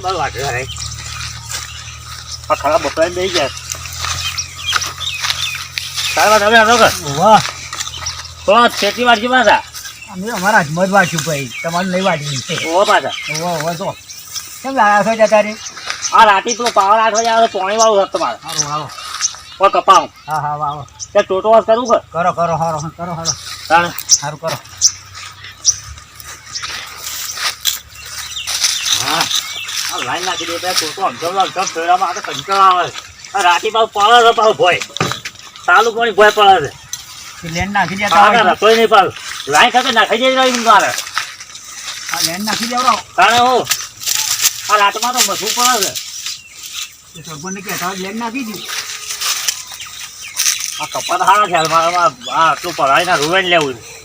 રાતે બાર વાગે રે આ ખરાબ બપોરે દઈ ગયા તારા આનો કર વાહ તો ખેતી વાડી પાછા અમે અમારા હાથમાં જ વાંચ્યું ભાઈ તમારું નહીં વાંચ્યું છે ઓ પાછા ઓ તો કેમ લાયા છો જતા રે આ રાતે પેલો પાવર આઠ વાગે આવે પાણી વાળું હતું તમારે આવો ઓ કપાવ હા હા વાહ તે ટોટો કરવું કર કરો કરો હારો કરો હારો તાણે સારું કરો હા લાઈન નાખી દે બે ટોટો અમજમ અમજમ ફેરવામાં આ તો કંટાળો આવે. આ રાતે પાછું પડે છે પાછું ભોય. ચાલુ પાણી ભોય પડે છે. તે લેન્ડ નાખી દેતા આગળ હોય તો- રસોઈ નહીં પાડું લાઈન ખાતે નાખી જઈ રહ્યું મારે. આ લેન નાખી દેવડાવો તાણે હો. આ રાતમાં તો મથું પડે છે. સરપંચને કહેતા લેન્ડ નાખી દીધું આ કપાત હારા ખ્યાલ મારે આટલું પડાવીને રૂવેન લેવું છે.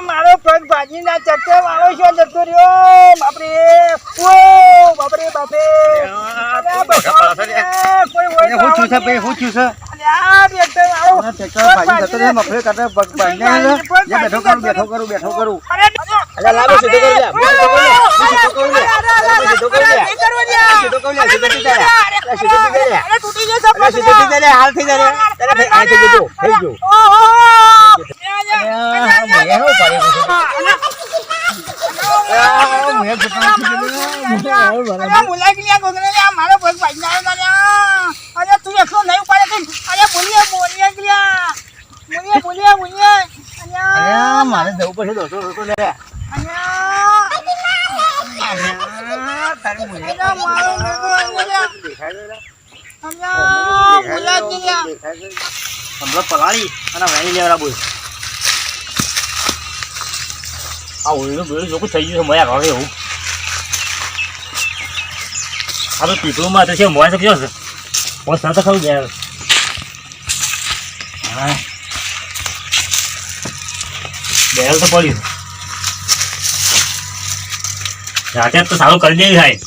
મારો પગ ભાજી ના ચક્કર શું જતો રહ્યો. બાપરે ઓ બાપરે બાપરે. કોઈ હોય હું છું છે. ભાઈ હું છું છે બેઠો કરું બેઠો કરું બેઠો કરું. અરે, લાવો સીધો કરી લે. અરે, અરે ગયું ગયું પાડી ગયું. અરે, મારો ના આવ્યો અરે, તું એકલો નહીં કઈ. અરે, બોલીએ, બોલીએ લ્યા. બોલીએ, બોલીએ, બોલીએ. અલ્યા, મારે જવું પડશે દોસ્તો દોસ્તો તારી મુએ. મારો દેખાય છે લે? અલ્યા, મુલાકી દેખાય છે? હમણાં પલાળી અને વેણી લેવરા બોલ આ ઓયલું બેલું જોકું થઈ ગયું છે મયા ઘરે એવું. આ તો પીપળુમાં તો છે મોય તો કયો છે મોય સર તો ખરું ગયા હા. બેલ તો પડ્યું રાતે તો સારું કરી દેવી થાય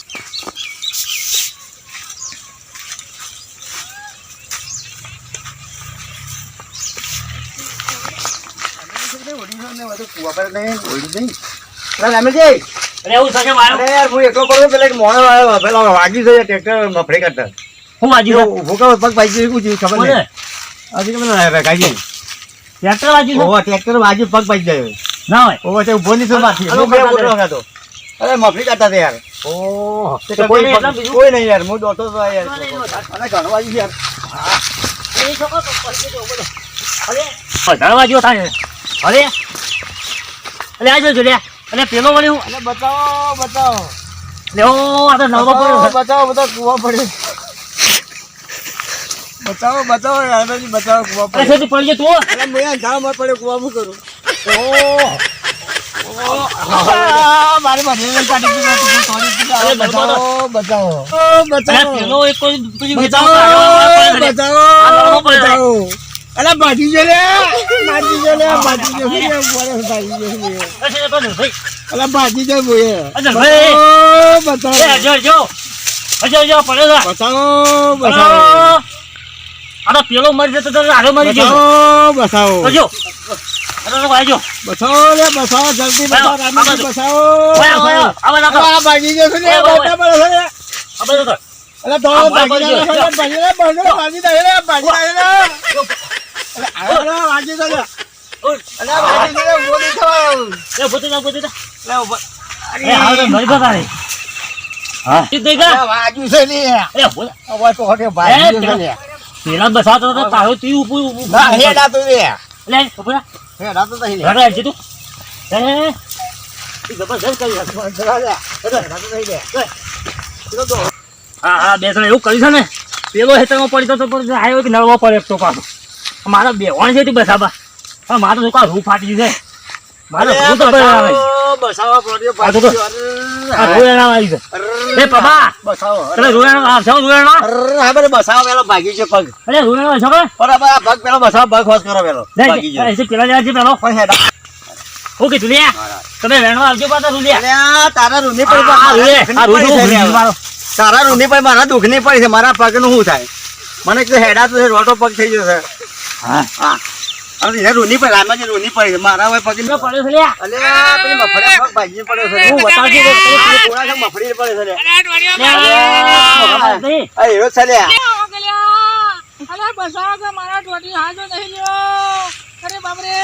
ટ્રેક્ટર મફળી કરતા. હું વાજી પગ પાઈ જાય ના હોય. ઊભો નહીં થયો અરે મફરી કાઢતા યાર. ઓહ કોઈ નહીં યાર હું દોતો તો યાર. અને ઘણવા યાર. અરે જેવો થાય અરે અરે આ જોજો લે. અરે પેલો વળી હું અને બતાવો બતાવો. લે ઓ આ તો નવરો પડ્યો છે. બતાવો બધા કુવા પડે. બતાવો બતાવો યારજી બતાવો કુવા અરે પડી. અરે મેં કરું. ઓહ મારી મને કાઢી પેલો એક કોઈ જો લે. જો લે જો લે. બોલે જો જો ભાઈ? બતાવો એ જો. જો બતાવો બતાવો. અરે, મરી જતો તો આરો મરી ગયો. બતાવો બતાવો. હજો ઊભા ને પેલા બસાતો તારો તી ઉપર ઉપર ના હેડા તો રે લે ઉપર રાતો તો રડા તું. એ ઈ જબરજસ્ત કરી નાખ્યું. હા હા બે ત્રણ એવું કર્યું છે ને પેલો હેતરમાં પડી તો પણ આવ્યો કે નળવા પડે તો પાછો. મારા બેવાણ છે તું બસાબા મારું કા રૂ ફાટી છે. મારો રૂ તો આવે છે. બસાવા પડ્યો આ તો આ રૂ એના આવી છે. એ પપ્પા બસાવો. પેલા રૂ એના આવશે હા બરે બસાવો પેલો ભાગી છે પગ. અરે રૂ એના કે? બરાબર આ પગ પેલો બસાવો પગ હોશ કરો પેલો. ભાગી લે, છે પેલા જાય છે પેલો. પણ હેડા. હું કીધું તમે વેણવા આવજો પાછા રૂ લે અરે આ તારા રૂની પર આ આ રૂ તારા રૂની પર મારા દુઃખની પડી છે મારા પગનું શું થાય? મને કે હેડા તો રોટો પગ થઈ ગયો છે. હા. હા. અને રોની રૂની પર રામાજી રૂની છે મારા હવે પગ પડ્યો છે લે. અલે પેલી પગ પડ્યો છે. હું બતાવજો તો પેલી કોળા છે મફળી પડે છે લે. લે, નહીં. છે લે. અરે બસાવો કે મારા ટોટી હાજો નહીં લ્યો. અરે મફળે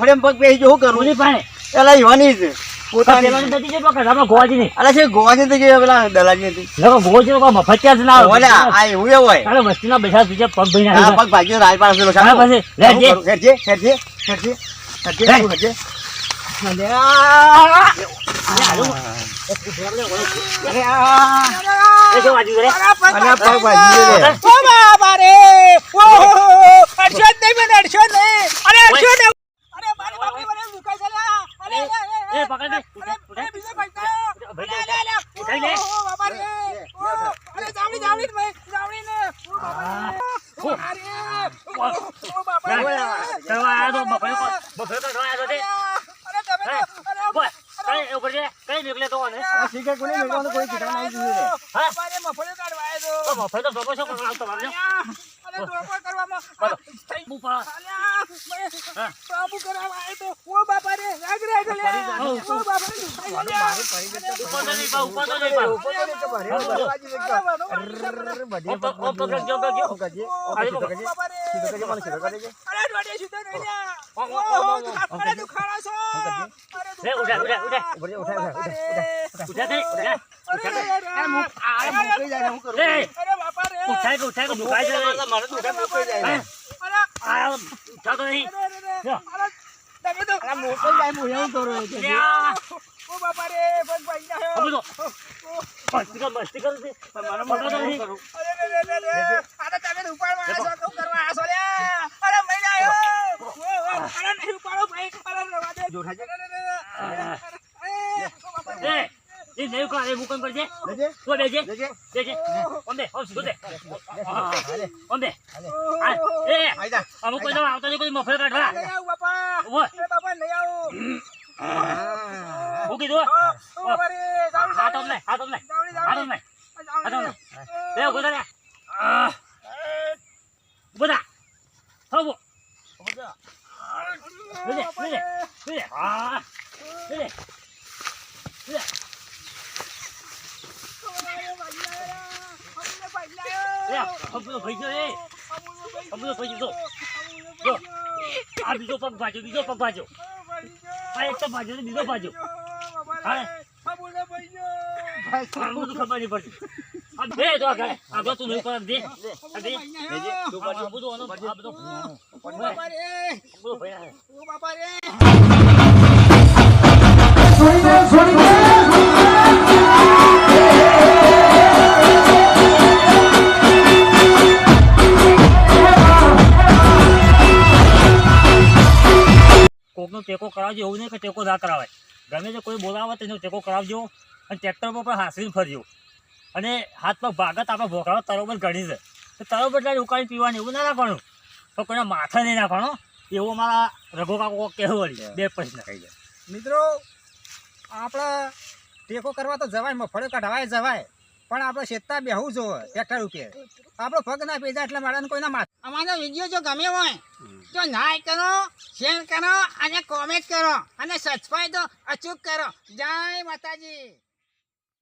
પડ્યો પગ અરે, બેસી પાસે. પોતાની. પેલાની છે, ગોવાજી નહીં. અલે છે ગોવાની પેલા દલાજી હતી? લોકો ગોવાજી લોકો મફતિયા જ ના હોય ઓલે આ એવું એ હોય. તારે વસ્તીના બેઠા બીજા પગ આ આવી પગ ભાગ્યો પાસે પેલો. અરે આ. એ જો બાજુ રે. મારા પગ અલે આ પગ ભાગી ગયો લે. ઓ બાબા રે ઓ અડશો જ નહીં મને અડશો જ નહીં અરે અડશો ને અરે મારી બાપરી મને દુખાય છે લ્યા. અરે અરે, અરે, એ પકડ દે. અરે, અરે, બીજો પકડો. ભાઈ, અરે, અરે, અરે. ઉઠાઈ લે. ઓ, ઓ, બાપા રે. ઓ, અરે, જાવડી, જાવડી જ ભાઈ, જાવડી ને. ઓ, બાપા રે. ઓ, અરે. ઓ, ઓ, બાપા રે. કરવા આવ્યો તો બફાયો કો- બફાયો તો કરવા આવ્યો તો તે. અરે, તમે તો- અરે, બોલ. કઈ એ ઉપર છે? કઈ નીકળે તો અને? આ શીખે કોને મેળવાનું કોઈ ઠેકાણા નહીં જોયું હા? બાપા રે, કાઢવા આવ્યો તો તો. તો બફાયો શું કરવા આવતો બાપજો? અરે, ધોકો કરવામાં થઈ બહુ અલ્યા, બાબુ કરાવવા આવ્યો તો. ઓ બાપા રે, રાગ રાગ અલ્યા. ઓ બાપા રે, દુખાય અલ્યા. ઉપર તો નહીં પાડું, ઉપર તો નહીં પાડું. ઉપર તો નીચે ભરે, હા, બોલો. બાજુ એક અરે, વાળો, વાળો, અરે, પકડ. રે. સીધો કરજે, મને સીધો કરજે. અરે, દોડે સીધો નહીં ઓમ, ઓમ, ઓમ. અરે, દુખાડો છો. અરે, ઉઠા, ઉઠા, ઉઠા. ઉપર જે ઉઠાય, ઉઠાય, ઉઠા તે, ઉઠા. અરે, અરે. આ કઈ જાય, હું કરું? અરે, બાપા રે. ઉઠાય કે ઉઠાય કે દુખાય છે મારે તો ઉઠાય, મુખ જાય. અરે, આ ઉઠાતો નહીં. અરે, અરે, અરે. તો- આ મુખ કઈ જાય, હું એવું કરું છું. આ. ઓ બાપા રે, પગ ભાઈ ના આ બધો. મસ્તી કર, મસ્તી કર છે. મારે પકડો મને નહીં. કરું. અરે, અરે, અરે, અરે. આ તો તમે તો ઉપાડવા છો, કહું કરવા છો, લ્યા. અરે, મહિલા આવ્યો. ઓ, ઓ, અરે, નહીં ઉપાડો, ભાઈ. અરે, રવા દે. જો છે. અરે, અરે, અરે. અરે, ઓ બાપા રે. એ નહીં ઉકળા, એ મુકન છે. લેજે, તું. લેજે. બેસજે. ઓમ બે, ઓમ સીધો દે. હા, હાલે, ઓમ બે. હાલે. હા, એ, આઈ જા. અમુક કોઈ જણા આવતા કોઈ મફળે કાઢવા. નહીં આવું, બાપા. એ બાપા, નહીં આવું. હું કીધું? ઓ, ઓ બાપા રે. જાવડી, હાથ ઓમ લે, હાથ ઓમ લે. હાથ ઓમ. લે. હાથ ઓમ લે. ઊભો થા લે. આહ. ઊભો થા. થા ઊભો. લે, લે, લે, લે. હા. લે, લે. લે. હમણાં ભાઈ ગયો, એ. હમણાં ભાઈ ગયો. જો. આ બીજો પગ ભાજો બીજો પગ ભાજો આ એક તો ભાજો બીજો ભાજો હા. ખબર નહીં પડતી આ બે તો આ ગાય. આ નહીં કરે દે દે આ આ બધું આનો- આ બધો બાપા રે બધો ભયા છે. ઓ બાપા રે કોકનો ટેકો કરાવજો એવું નહીં કે ટેકો ના કરાવાય. ગમે તે કોઈ બોલાવે તેનો ટેકો કરાવજો અને ટ્રેક્ટર પર પણ હાંસવીને ફરજો. અને હાથ પગ ભાગત આપણે ભોગળો તરોબર ગણી છે. તો તરોબર એટલે ઉકાળી પીવાની એવું ના રાખવાનું. તો કોઈના માથા નહીં નાખવાનો એવો મારા રઘો કાકો કહેવું વળી બે પૈસા કહી જાય. મિત્રો આપણે ટેકો કરવા તો જવાય મફળે કઢાવાય જવાય. પણ આપણે શેતતા બેહવું જો ટ્રેક્ટર ઉપર. આપણો પગ ના પેજા એટલે મારા કોઈના માથે. અમારો વીડિયો જો ગમે હોય તો લાઈક કરો શેર કરો અને કોમેન્ટ કરો. અને સબસ્ક્રાઈબ તો અચૂક કરો. જય માતાજી.